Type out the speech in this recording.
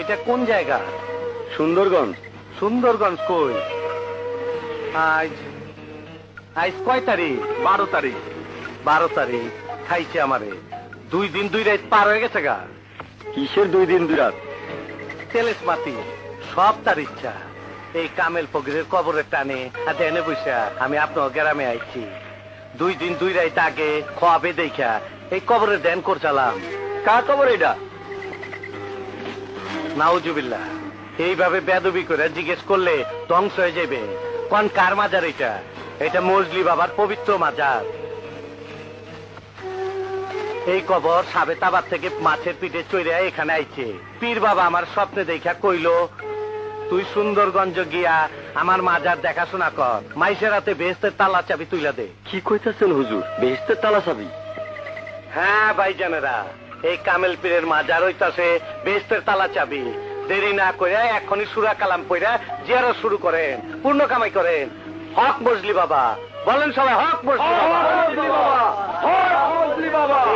এটা কোন জায়গা? সুন্দরগঞ্জ। সুন্দরগঞ্জ কই? আজ আজ কয় তারিখ? বারো তারিখ। বারো তারিখ খাইছে আমারে। দুই দিন দুই রাত পার হয়ে গেছে গা। কিসের দুই দিন দুই রাত? তেলেস মাতি সব তার ইচ্ছা। এই কামেল ফকিরের কবরের টানে আর দেনে বৈশা আমি আপনার গ্রামে আইছি। দুই দিন দুই রাত আগে খোয়াবে দেখা এই কবরের ধ্যান করছিলাম। কার খবর এটা নাউজুবিল্লাহ। এইভাবে বেদবি করে জিজ্ঞেস করলে ধ্বংস হয়ে যাবে কোন কার মাজার এটা? এটা মজলি বাবার পবিত্র মাজার। এই কবর সাবেতাবাদ থেকে মাছের পিঠে চড়ে এখানে আইছে। পীর বাবা আমার স্বপ্নে দেখা কইলো তুই সুন্দরগঞ্জ গিয়া আমার মাজার দেখাশোনা কর। মাইসের হাতে বেহেস্তের তালা চাবি তুইলা দে। কি কইতাছেন হুজুর? বেহেস্তের তালা চাবি? হ্যাঁ ভাই ভাইজানেরা। এই কামেল পীরের মাজার হইতাছে বেস্তের তালা চাবি। দেরি না করে এখনই সুরা কালাম পইরা জিয়ারত শুরু করেন, পূর্ণ কামাই করেন। হক বসলি বাবা, বলেন সবাই হক বাবা। বাবা।